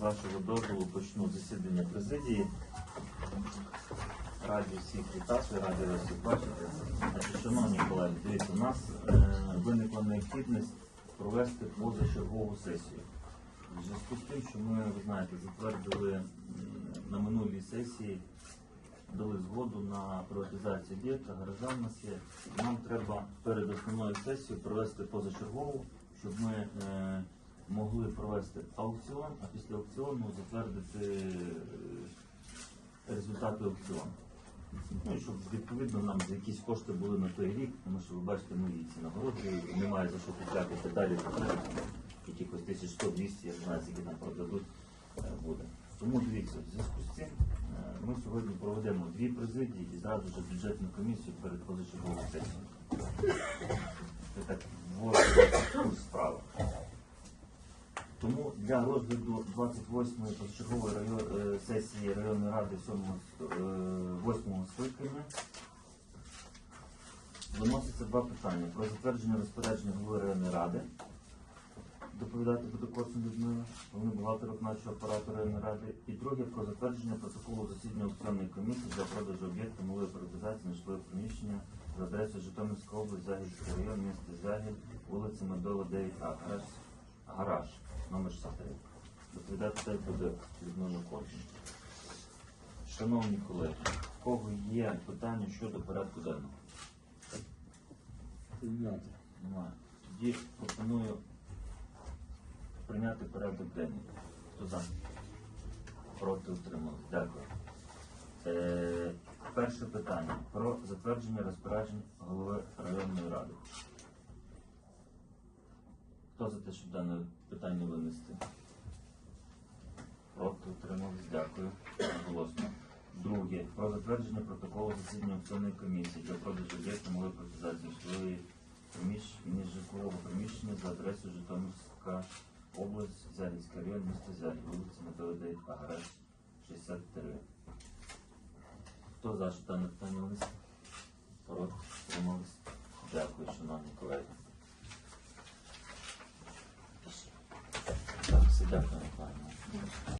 вашого дозволу почну засідання президії. Раді всіх вітати, раді вас всіх бачити. Шановні колеги, дивіться, у нас е, виникла необхідність провести позачергову сесію. В зв'язку з тим, що ми, ви знаєте, затвердили на минулій сесії, дали згоду на приватизацію об'єкта, гаража нас є. Нам треба перед основною сесією провести позачергову, щоб ми е, могли провести аукціон, а після аукціону затвердити е, результати аукціону. Ну і щоб відповідно нам за якісь кошти були на той рік, тому що ви бачите, ми ці нагороди, немає за що купляти і далі. Якихось 1100-200, я не знаю, скільки нам продадуть, е, буде. Тому дивіться, в зв'язку з цим е, ми сьогодні проведемо дві президії і зразу ж бюджетну комісію перед позачерговою сесією. Це так. Тому для розгляду 28-ї позачергової район- е, сесії районної ради 8 скликання виноситься два питання про затвердження розпорядження голови районної ради. Доповідати буде Корсун Людмила, головний бухгалтер нашого апарату районної ради. І друге про затвердження протоколу засідання аукціонної комісії для продажу об'єкта малої приватизації на житлове приміщення за адресою Житомирська область, Загільський район, місто Загіль, вулиця Медова, 9А, гараж, номер 63. Доповідати буде Людмила Корсун. Шановні колеги, в кого є питання щодо порядку денного? Немає. Тоді пропоную прийняти порядок денний. Хто за? Проти утримали. Дякую. Е, перше питання про затвердження розпоряджень голови районної ради. Хто за те, щоб дане питання винести? Проти утримались. Дякую. Голосно. Друге. Про затвердження протоколу засідання аукціонної комісії для продажу об'єкта малої приватизації житлової приміщення житлового приміщення за адресою Житомирська область, Зарівський район, місто Зарів, вулиця Метова 9, а гараж 63. Хто за що дане питання винесе? Gracias.